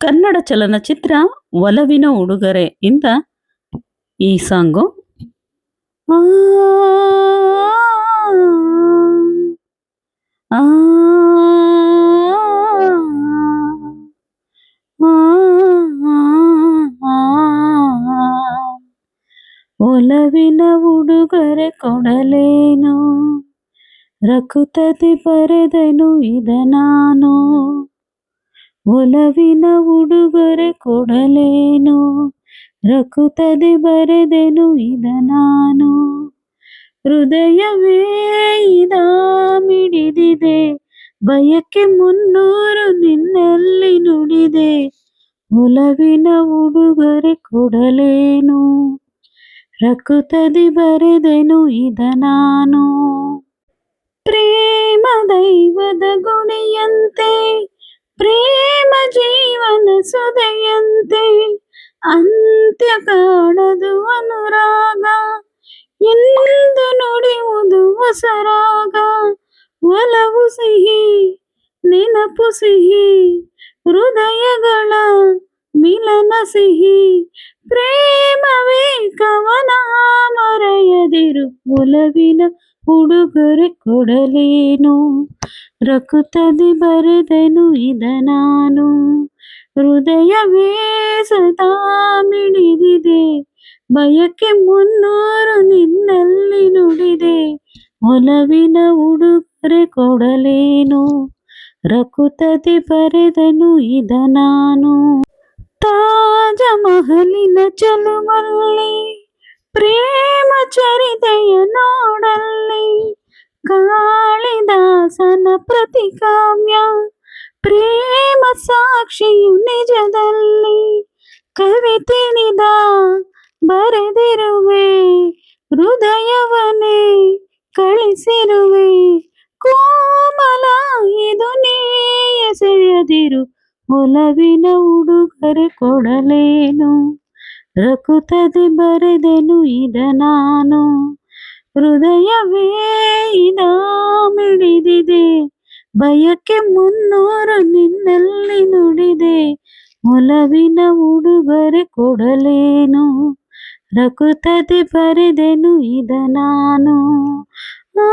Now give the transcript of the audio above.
ಕನ್ನಡ ಚಲನಚಿತ್ರ ಒಲವಿನ ಉಡುಗೊರೆ ಇಂದ ಈ ಸಾಂಗು ಒಲವಿನ ಉಡುಗೊರೆ ಕೊಡಲೇನು ರಕುತದಿ ಬರೆದೆನು ಇದ ನಾನು ಒಲವಿನ ಉಡುಗೊರೆ ಕೊಡಲೇನು? ರಕುತದಿ ಬರೆದೆನು ಇದ ನಾನು. ಹೃದಯವೇ ಮಿಡಿದಿದೆ ಬಯಕೆ ಮುನ್ನೂರು ನಿನ್ನಲ್ಲಿ ನುಡಿದೆ. ಒಲವಿನ ಉಡುಗೊರೆ ಕೊಡಲೇನು? ರಕುತದಿ ಬರೆದೆನು ಇದ ನಾನು. ಪ್ರೇಮ ದೈವದ ಗುಣಿಯಂತೆ ಪ್ರೇಮ ಜೀವನ ಸುದೆಯಂತೆ ಅಂತ್ಯ ಕಾಣದು ಅನುರಾಗ. ಎಂದು ನುಡಿಯುವುದು ಹೊಸರಾಗ ಒಲವು ಸಿಹಿ, ನೆನಪು ಸಿಹಿ, ಹೃದಯಗಳ ಮಿಲನ ಸಿಹಿ ಪ್ರೇಮವೇ ಕವನ ಮರೆಯದಿರು. ಒಲವಿನ ಉಡುಗೊರೆ ಕೊಡಲೇನು? ರಕುತದಿ ಬರೆದೆನು ಇದ ನಾನು. ಹೃದಯವೇ ಸದಾ ಮಿಡಿದಿದೆ. ಬಯಕೆ ಮುನ್ನೂರು ನಿನ್ನಲ್ಲಿ ನುಡಿದೆ. ಒಲವಿನ ಉಡುಗೊರೆ ಕೊಡಲೇನು? ರಕುತದಿ ಬರೆದನು ಇದ ನಾನು. ತಾಜ ಮಹಲಿನ ಚಲುವಲ್ಲಿ ಪ್ರೇಮ ಚರಿತೆಯ ನೋಡಲ್ಲಿ, ಕಾಳಿದಾಸನ ಪ್ರತಿಕಾಮ್ಯ ಪ್ರೇಮ ಸಾಕ್ಷಿಯು ನಿಜದಲ್ಲಿ ಕವಿತೆನಿದ ಬರೆದಿರುವೆ ಹೃದಯವನೇ ಕಳಿಸಿರುವೆ. ಒಲವಿನ ಉಡುಗೊರೆ ಕೊಡಲೇನು? ರಕುತದೆ ಬರೆದೆನು ಇದ ನಾನು. ಹೃದಯವೇ ಮಿಡಿದಿದೆ. ಬಯಕೆ ಮುನ್ನೂರು ನಿನ್ನಲ್ಲಿ ನುಡಿದೆ. ಒಲವಿನ ಉಡುಗೊರೆ ಕೊಡಲೇನು? ರಕುತದೆ ಬರೆದೆನು ಇದ ನಾನು. ಆ,